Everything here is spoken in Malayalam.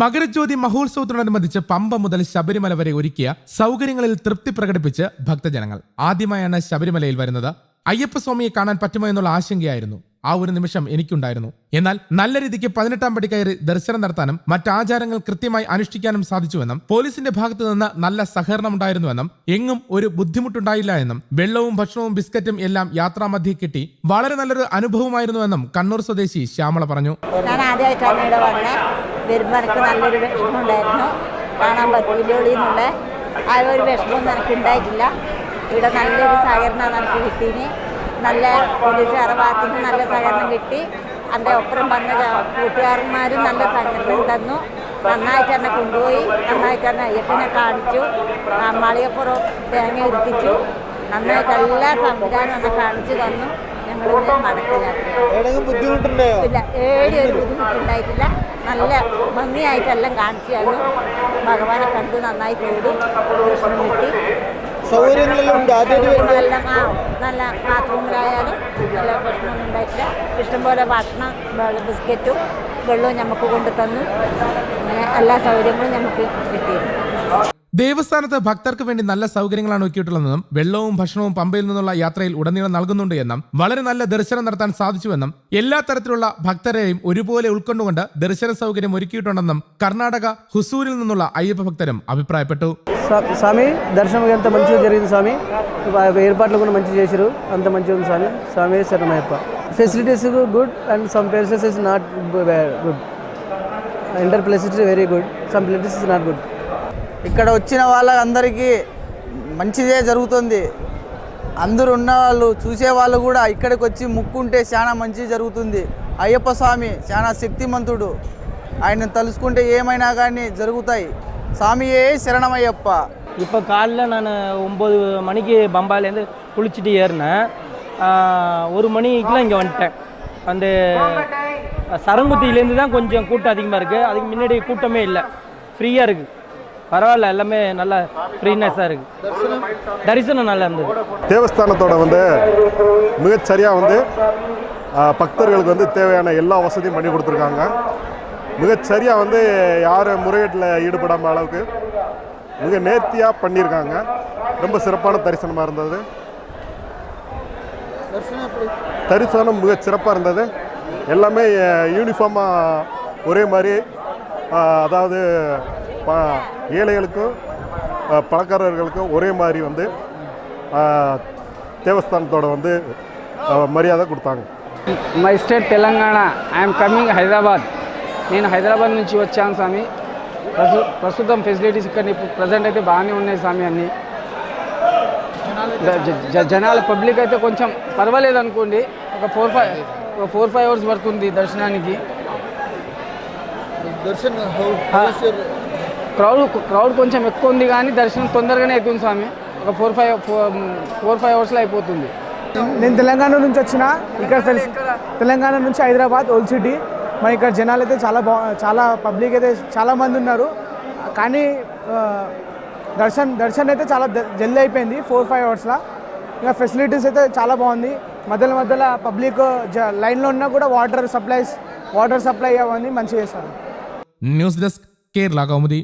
മകരജ്യോതി മഹോത്സവത്തോടനുബന്ധിച്ച് പമ്പ മുതൽ ശബരിമല വരെ ഒരുക്കിയ സൗകര്യങ്ങളിൽ തൃപ്തി പ്രകടിപ്പിച്ച് ഭക്തജനങ്ങൾ. ആദ്യമായാണ് ശബരിമലയിൽ വരുന്നത്. അയ്യപ്പസ്വാമിയെ കാണാൻ പറ്റുമോ എന്നുള്ള ആശങ്കയായിരുന്നു. ആ ഒരു നിമിഷം എനിക്കുണ്ടായിരുന്നു. എന്നാൽ നല്ല രീതിക്ക് പതിനെട്ടാം പടി കയറി ദർശനം നടത്താനും മറ്റാചാരങ്ങൾ കൃത്യമായി അനുഷ്ഠിക്കാനും സാധിച്ചുവെന്നും പോലീസിന്റെ ഭാഗത്തു നിന്ന് നല്ല സഹകരണം ഉണ്ടായിരുന്നുവെന്നും എങ്ങും ഒരു ബുദ്ധിമുട്ടുണ്ടായില്ല എന്നും വെള്ളവും ഭക്ഷണവും ബിസ്ക്കറ്റും എല്ലാം യാത്രാമധ്യേ കിട്ടി. വളരെ നല്ലൊരു അനുഭവമായിരുന്നുവെന്നും കണ്ണൂർ സ്വദേശി ശ്യാമള പറഞ്ഞു. ഞാൻ ഇവിടെ നല്ലൊരു ആ ഒരു വിഷമമൊന്നും എനിക്ക് ഉണ്ടായിട്ടില്ല ഇവിടെ നല്ലൊരു സഹകരണമാണ് എനിക്ക് കിട്ടീന് നല്ല പോലീസുകാരുടെ ഭാഗത്തു നിന്ന് നല്ല സഹകരണം കിട്ടി. എന്റെ ഒപ്പരം വന്ന കൂട്ടുകാരന്മാരും നല്ല സഹകരണം തന്നു. നന്നായിട്ട് തന്നെ കൊണ്ടുപോയി. നന്നായിട്ട് തന്നെ അയ്യപ്പനെ കാണിച്ചു. മാളികപ്പുറം തേങ്ങ എത്തിച്ചു നന്നായിട്ട് എല്ലാ സംവിധാനവും എന്നെ കാണിച്ചു തന്നു. ഞങ്ങളിന്ന് മടക്ക യാത്ര ഏതെങ്കിലും ബുദ്ധിമുട്ടുണ്ടായോ? ഇല്ല ഏടി ഒരു ബുദ്ധിമുട്ടുണ്ടായിട്ടില്ല. നല്ല ഭംഗിയായിട്ടെല്ലാം കാണിച്ചു തന്നു. ഭഗവാനെ കണ്ടു നന്നായി തേടി. ദർശനം കിട്ടി. സൗകര്യങ്ങളെല്ലാം ഉണ്ട് ആദ്യമായിട്ട് വരുമ്പോൾ നല്ല ആ നല്ല ബാത്റൂമിലായാലും നല്ല പ്രശ്നമൊന്നും ഉണ്ടായിട്ടില്ല. ഇഷ്ടംപോലെ ഭക്ഷണം വെള്ളം ബിസ്ക്കറ്റും വെള്ളവും നമുക്ക് കൊണ്ടു തന്നു അങ്ങനെ എല്ലാ സൗകര്യങ്ങളും നമുക്ക് കിട്ടിയിരുന്നു. ദേവസ്ഥാനത്ത് ഭക്തർക്ക് വേണ്ടി നല്ല സൗകര്യങ്ങളാണ് ഒരുക്കിയിട്ടുള്ളതെന്നും വെള്ളവും ഭക്ഷണവും പമ്പയിൽ നിന്നുള്ള യാത്രയിൽ ഉടനീളം നൽകുന്നുണ്ട് എന്നും വളരെ നല്ല ദർശനം നടത്താൻ സാധിച്ചുവെന്നും എല്ലാ തരത്തിലുള്ള ഭക്തരെയും ഒരുപോലെ ഉൾക്കൊണ്ടുകൊണ്ട് ദർശന സൗകര്യം ഒരുക്കിയിട്ടുണ്ടെന്നും കർണാടക ഹുസൂരിൽ നിന്നുള്ള അയ്യപ്പ ഭക്തരും അഭിപ്രായപ്പെട്ടു స్వా- స్వామి దర్శనం ఎంత మంచిగా జరిగింది స్వామి వా- ఏర్పాట్లు కూడా మంచిగా చేశారు అంత మంచిగా ఉంది స్వామి స్వామి శరణమయ్యప్ప facilities good and some places is not good inter places is very good some places is not good ఇక్కడ వచ్చిన వాళ్ళందరికీ మంచిదే జరుగుతుంది అందరూ ఉన్న వాళ్ళు చూసే వాళ్ళు కూడా ఇక్కడికి వచ్చి ముక్కుంటే చాలా మంచి జరుగుతుంది అయ్యప్ప స్వామి చాలా శక్తిమంతుడు ఆయన తలుసుకుంటే ఏమైనా కానీ జరుగుతాయి స్వామియే శరణమయ్యప్ప இப்போ காலைல நான் ஒம்பது மணிக்கு பம்பாயிலேருந்து குளிச்சுட்டு ஏறினேன் ஆ, ஒரு மணிக்கெலாம் இங்கே வந்துட்டேன் அந்த சரங்குத்தியிலேருந்து தான் கொஞ்சம் கூட்டம் அதிகமாக இருக்குது அதுக்கு முன்னாடி கூட்டமே இல்லை ஃப்ரீயாக இருக்குது பரவாயில்ல எல்லாமே நல்லா ஃப்ரீனஸ்ஸாக இருக்குது தரிசனம் நல்லா இருந்தது. தேவஸ்தானத்தோட வந்து மிகச்சரியாக வந்து பக்தர்களுக்கு வந்து தேவையான எல்லா வசதியும் பண்ணி கொடுத்துருக்காங்க. மிகச்சரியாக வந்து யாரும் முறையீட்டில் ஈடுபடாம அளவுக்கு மிக நேர்த்தியாக பண்ணியிருக்காங்க. ரொம்ப சிறப்பான தரிசனமாக இருந்தது. தரிசனம் மிக சிறப்பாக இருந்தது. எல்லாமே யூனிஃபார்மாக ஒரே மாதிரி அதாவது ப- ஏழைகளுக்கும் ஆ, பணக்காரர்களுக்கும் ஒரே மாதிரி வந்து ஆ, தேவஸ்தானத்தோட வந்து ஆ, மரியாதை கொடுத்தாங்க my state Telangana I'm coming Hyderabad నేను హైదరాబాద్ నుంచి వచ్చాను స్వామి ప్రస్తు ప్రస్తుతం ఫెసిలిటీస్ ఇక్కడ ఇప్పుడు ప్రజెంట్ అయితే బాగానే ఉన్నాయి స్వామి అన్నీ జ- జ- జ- జనాల పబ్లిక్ అయితే కొంచెం పర్వాలేదు అనుకోండి ఒక ఫోర్ ఫైవ్ ఒక ఫోర్ ఫైవ్ అవర్స్ పడుతుంది దర్శనానికి దర్శన్ హౌ క్రౌడ్ క్రౌడ్ కొంచెం ఎక్కువ ఉంది కానీ దర్శనం తొందరగానే అవుతుంది స్వామి. ఒక ఫోర్ ఫైవ్ ఫోర్ ఫైవ్ అవర్స్లో అయిపోతుంది. నేను తెలంగాణ నుంచి వచ్చిన ఇక్కడ తెలిసి. తెలంగాణ నుంచి హైదరాబాద్ ఓల్డ్ సిటీ. మరి ఇక్కడ జనాలు అయితే చాలా బా చాలా పబ్లిక్ అయితే చాలా మంది ఉన్నారు. కానీ దర్శన్ దర్శన్ అయితే చాలా జల్దీ అయిపోయింది ఫోర్ ఫైవ్ అవర్స్లో. ఇంకా ఫెసిలిటీస్ అయితే చాలా బాగుంది. మధ్యలో మధ్యలో పబ్లిక్ జ లైన్లో ఉన్నా కూడా వాటర్ సప్లైస్ వాటర్ సప్లై అవన్నీ మంచిగా చేస్తారు. News desk Kerala Kaumudi.